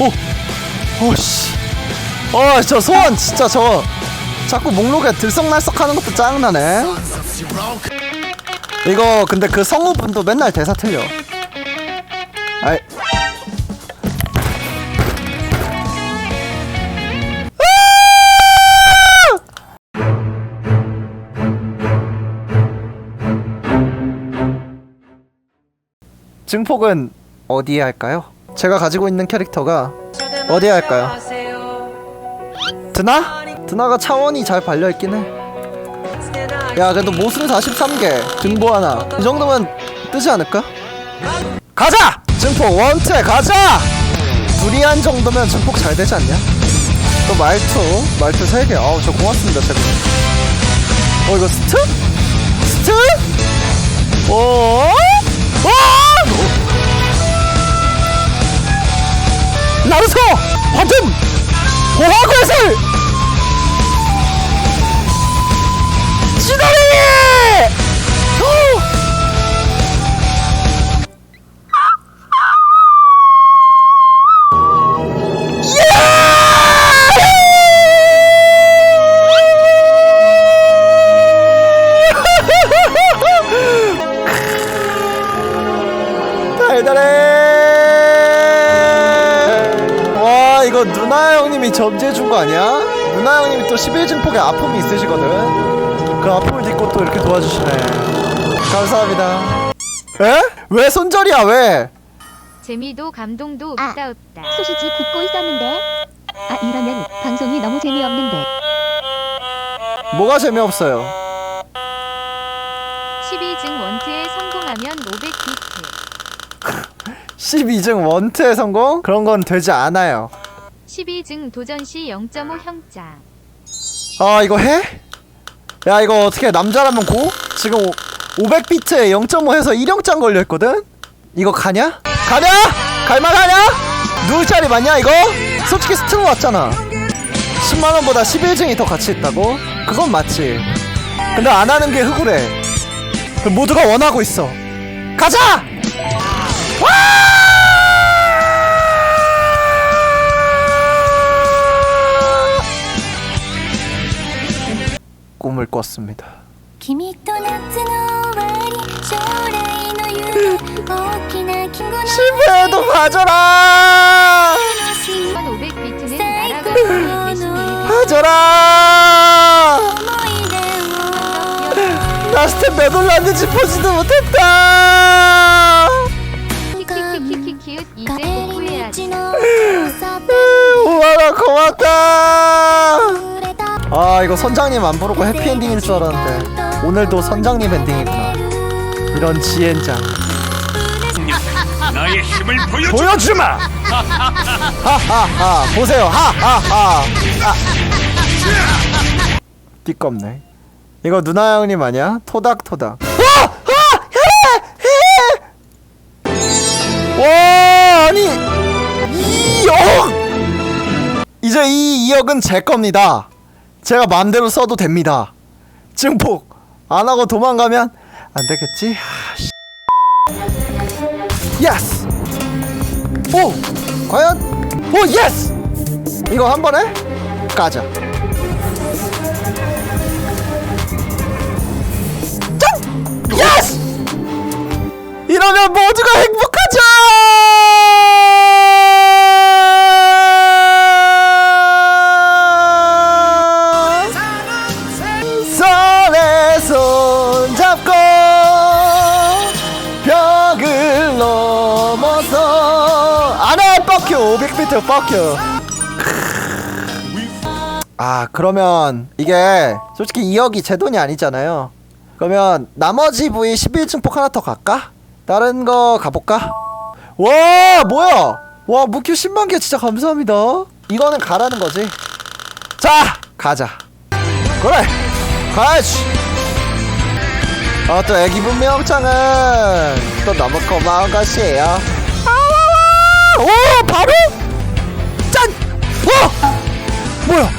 오! 오씨 어, 저 소원 진짜 저 자꾸 목록에 들썩날썩 하는 것도 짜증나네 이거 근데 그 성우분도 맨날 대사 틀려 아이 증폭은 어디에 할까요? 제가 가지고 있는 캐릭터가 어디에 할까요? 드나? 드나가 차원이 잘 발려있긴 해. 야, 그래도 모순 43개, 등보 하나. 이 정도면 뜨지 않을까? 가자! 증폭 원투에 가자! 두리안 정도면 증폭 잘 되지 않냐? 또 말투, 말투 3개. 어우, 저 고맙습니다, 제가. 어, 이거 스트? 스트? 오? 오! 나루토! 화든! 보화괴슬! 지다리! 달 아니야? 누나 형님이 또 11증폭에 아픔이 있으시거든 그 아픔을 딛고 또 이렇게 도와주시네 감사합니다 에? 왜 손절이야 왜? 재미도 감동도 아. 없다 없다. 소시지 굽고 있었는데. 아 이러면 방송이 너무 재미없는데. 뭐가 재미없어요 12증 원트에 성공하면 500비트. 12증 원트의 성공? 그런 건 되지 않아요 12증 도전 시 0.5 형자. 아 이거 해? 야 이거 어떻게 남자라면 고? 지금 500비트에 0.5 해서 1영장 걸려있거든? 이거 가냐? 가냐? 갈만하냐? 누울 자리 맞냐 이거? 솔직히 스트로 왔잖아 10만원보다 11증이 더 가치 있다고? 그건 맞지 근데 안 하는 게 흑우래 그 모두가 원하고 있어 가자! 와! 꿈을 꿨습니다. 시부야도 봐줘라. 봐줘라. 나스테 매돌라는 짚어지도 못했다. 키키키키키 이제 후회하지. 우와 고맙다. 이거 선장님 안 부르고 해피엔딩일 줄 알았는데 오늘도 선장님 엔딩이구나. 이런 지엔장 나의 힘을 보여주... 보여주마! 하하하. 보세요. 하하하. 아. 띠껍네. 이거 누나 형님 아니야? 토닥토닥. 아! 와! 아니! 2억! 이제 이 2억은 제 겁니다. 제가 마음대로 써도 됩니다 증폭 안 하고 도망가면 안 되겠지? 아, 씨. 예스! 오! 과연? 오 예스! 이거 한 번에 까자 짠! 예스! 이러면 모두가 500비트 뻑큐 아 그러면 이게 솔직히 2억이 제 돈이 아니잖아요 그러면 나머지 부위 11증폭 하나 더 갈까? 다른 거 가볼까? 와 뭐야 와 무큐 10만 개 진짜 감사합니다 이거는 가라는 거지 자 가자 그래 가야지 어, 또 애기 분명장은 또 너무 고마운 것이에요. 아와와! 오, 바로? 짠! 와! 뭐야?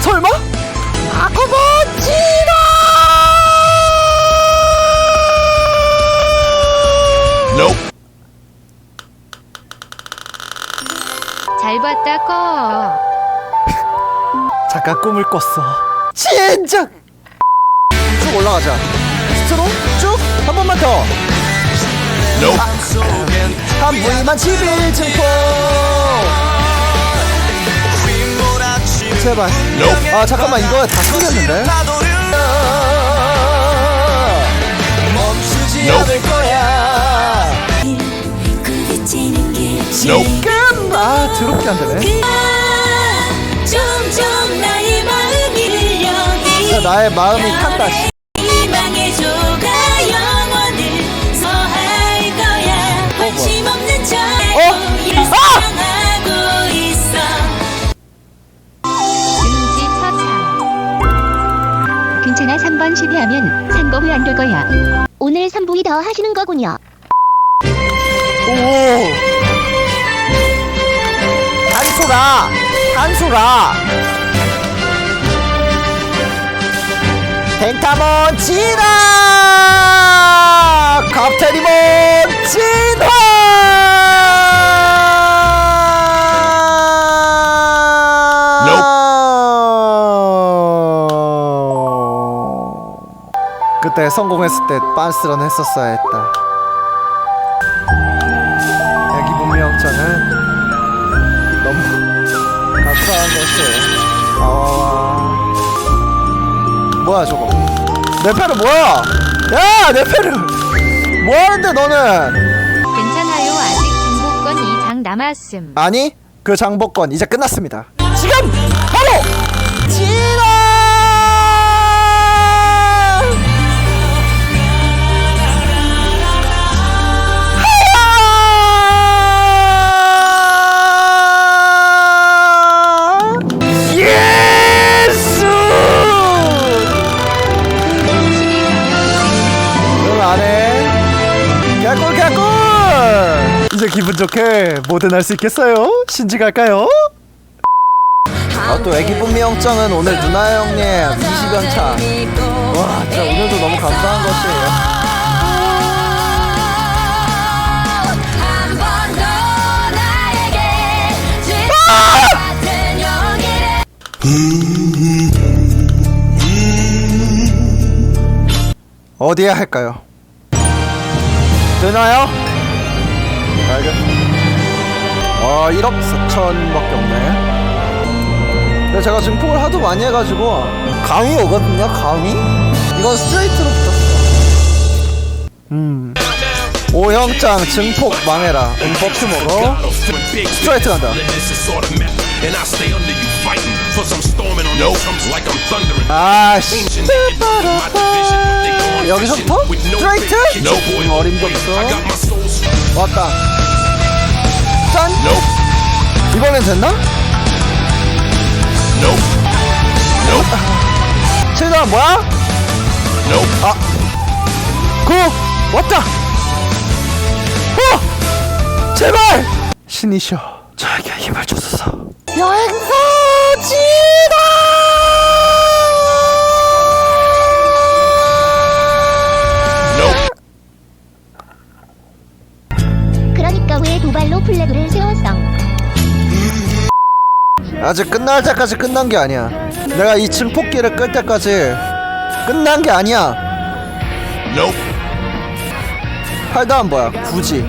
설마? 아고모찌다! Nope. 잘잘 봤다 꺼. 잠깐 꿈을 꿨어. 진작. 쭉 올라가자. 스트로 쭉 한 번만 더. 한 부위만 11증폭. 제발. 아 잠깐만 이거 다 숨겼는데. 멈추지 않을 거야. 아 더럽게 안 되네. 점점 나의 마음이 나의 마음이 탄다. 씨. 번 실패하면 산거 왜 안 될 거야 오늘 3부이 더 하시는 거군요 오. 한소라. 한소라. 펜타몬 진화. 갑테리몬 진화. 그때 성공했을 때 빤스런 했었어야 했다. 애기 분명장은 너무 감사한 것이 아와와 뭐야 저거 내 패를 뭐야 야내 패를 뭐하는데 너는 괜찮아요. 아직 중복권 2장 남았음. 아니 그 장복권 이제 끝났습니다 뭐든 할 수 있겠어요? 신지 갈까요? 아 또 애기 분미 영장은 오늘 누나 형님 20연 차 와 진짜 오늘도 너무 감사한 것이에요 어디에 할까요? 되나요? 알겠습니다 아 1억 4천밖에 없네 근데 제가 증폭을 하도 많이 해가지고 강이 오거든요 강이? 이건 스트레이트로 붙었어 음 오형장 증폭 망해라 응 버프 먹어 스트레이트 간다 go on 여기서부터? 스트레이트? 어림도. 없어. 왔다 짠 Nope, 이번엔 됐나? nope, nope, 최대한 뭐야? nope. 아, 고 왔다. 어, 제발 신이셔 저에게 힘을 주소서. 여행사 지다. 도발로 플래그를 세웠어 아직 끝날 때까지 끝난 게 아니야. 내가 이 증폭기를 끌 때까지 끝난 게 아니야. Nope. 팔다음 뭐야? 굳이.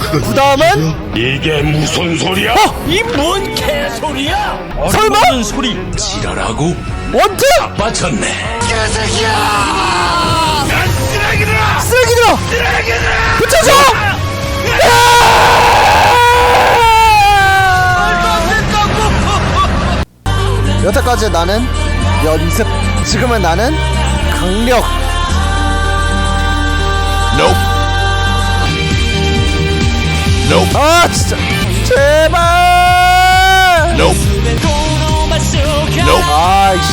그 다음은 이게 무슨 소리야? 이 뭔 개소리야? 설마? 어림없는 소리 지랄하고 원투 빠졌네. 쓰레기들아 붙여줘. 여태까지 나는 연습 지금은 나는 강력 Nope. Nope. 아 진짜 제발 Nope. Nope. 아이씨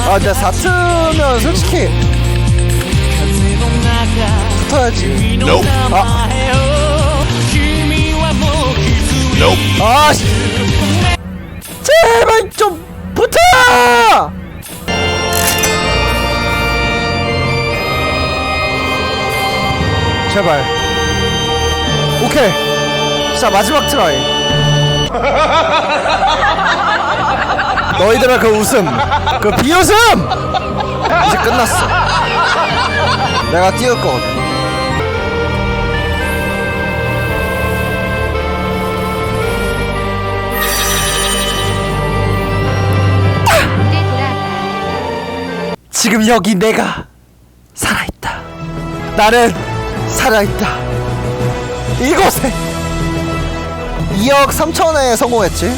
아 근데 사트면 솔직히 붙어야지 Nope. 아 Nope. 아씨 제발 좀 붙어! 제발. 오케이. 자 마지막 트라이. 너희들의 그 웃음 그 비웃음! 이제 끝났어. 내가 띄울 거거든 지금 여기 내가 살아있다. 나는 살아있다. 이곳에 2억 3천에 성공했지.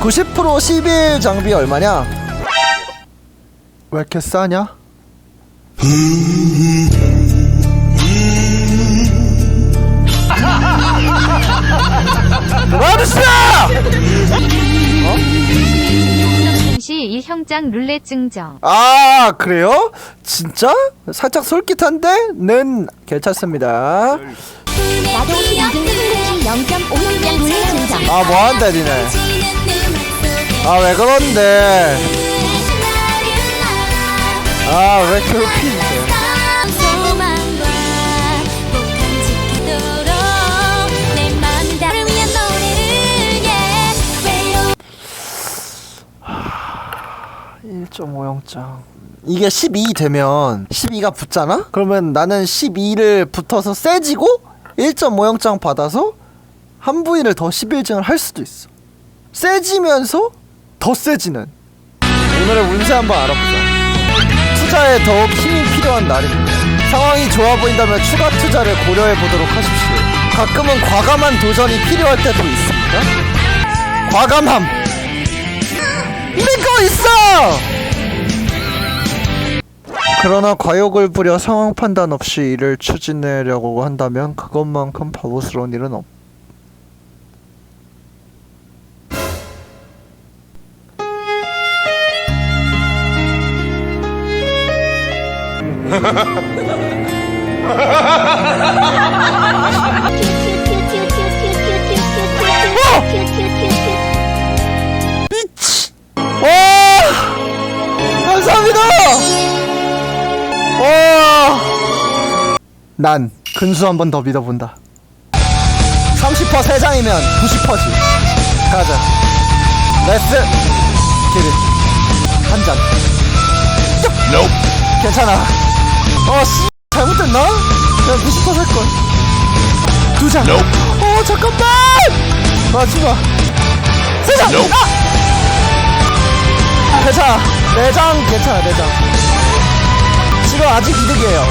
90% 11 장비 얼마냐? 왜 이렇게 싸냐? 멈춰! 동시 일형장 룰렛 증정. 아 그래요? 진짜? 살짝 솔깃한데? 는 괜찮습니다 나도 12등 성공시 0.5명 물레 증정. 아 뭐한대 니네 아 왜 그런데 아 왜 괴롭히는데 1.5영장 이게 12 되면 12가 붙잖아? 그러면 나는 12를 붙어서 세지고 1.5영장 받아서 한 부위를 더 11증을 할 수도 있어. 세지면서 더 세지는. 오늘의 운세 한번 알아보자. 투자에 더욱 힘이 필요한 날입니다. 상황이 좋아 보인다면 추가 투자를 고려해 보도록 하십시오. 가끔은 과감한 도전이 필요할 때도 있습니다. 과감함! 믿고 있어! 그러나 과욕을 부려 상황 판단 없이 일을 추진하려고 한다면 그것만큼 바보스러운 일은 없. 난 근수 한 번 더 믿어본다. 30% 3장이면 90%지. 가자. 레스! 기릿. 한 잔. Nope. 괜찮아. 어, 씨. 잘못됐나? 그냥 90% 살걸. 두 잔. Nope. 어, 잠깐만! 마지막. 세 잔! Nope. 아! 괜찮아. 내장 괜찮아, 내장. 지금 아직 이득이에요.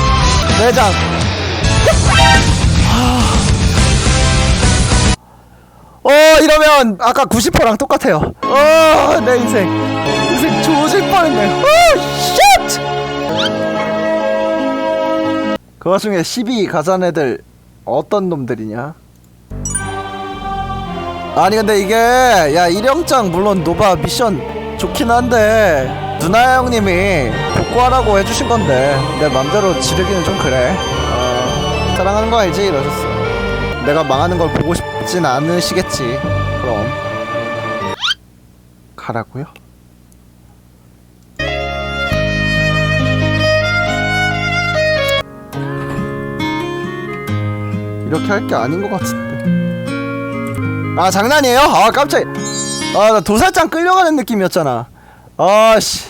내장. 어, 이러면 아까 90%랑 똑같아요. 어, 내 인생. 인생 조질 뻔했네. 어, 쉣! 그 와중에 12 가잔 애들 어떤 놈들이냐? 아니 근데 이게 야 일영장 물론 노바 미션 좋긴 한데 누나 형님이 복구하라고 해주신 건데 내 맘대로 지르기는 좀 그래 어, 사랑하는 거 알지? 이러셨어. 내가 망하는 걸 보고 싶진 않으시겠지. 그럼. 가라고요? 이렇게 할 게 아닌 것 같은데. 아 장난이에요? 아 깜짝 아나 도살장 끌려가는 느낌이었잖아. 아씨